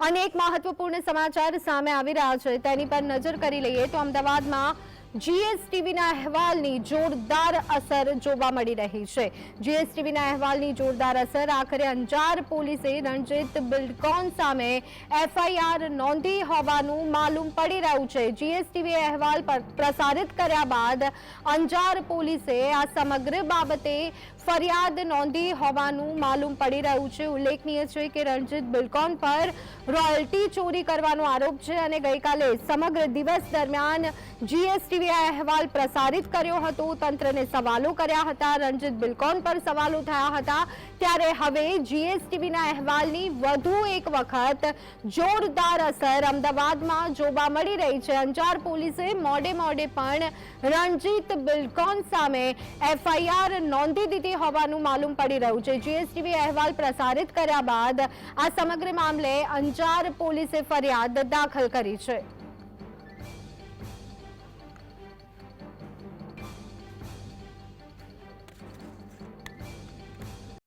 અને એક મહત્વપૂર્ણ સમાચાર સામે આવી રહ્યા છે. તેની પર નજર કરી લઈએ તો અમદાવાદમાં જીએસટીવીના અહેવાલની જોરદાર અસર જોવા મળી રહી છે. જીએસટીવીના અહેવાલની જોરદાર અસર આખરે અંજાર પોલીસે રણજીત બિલ્ડકોન સામે એફઆઈઆર નોંધી હોવાનું માલુમ પડી રહ્યું છે. જીએસટીવી અહેવાલ પર પ્રસારિત કર્યા બાદ અંજાર પોલીસે આ સમગ્ર બાબતે ફરિયાદ નોંધી હોવાનું માલુમ પડી રહ્યું છે. ઉલ્લેખનીય છે કે રણજીત બિલ્કોન પર રોયલ્ટી ચોરી કરવાનો આરોપ છે અને ગઈકાલે સમગ્ર દિવસ દરમિયાન આ અહેવાલ પ્રસારિત કર્યો હતો. તંત્રને સવાલો કર્યા હતા. રણજીત બિલ્કોન પર સવાલો થયા હતા. ત્યારે હવે જીએસટીવીના અહેવાલની વધુ એક વખત જોરદાર અસર અમદાવાદમાં જોવા મળી રહી છે. અંજાર પોલીસે મોડે મોડે પણ રણજીત બિલ્કોન સામે એફઆઈઆર નોંધી દીધી હોવાનું માલુમ પડી રહ્યું છે. જીએસટીવી અહેવાલ પ્રસારિત કર્યા બાદ આ સમગ્ર મામલે અંજાર પોલીસે ફરિયાદ દાખલ કરી છે.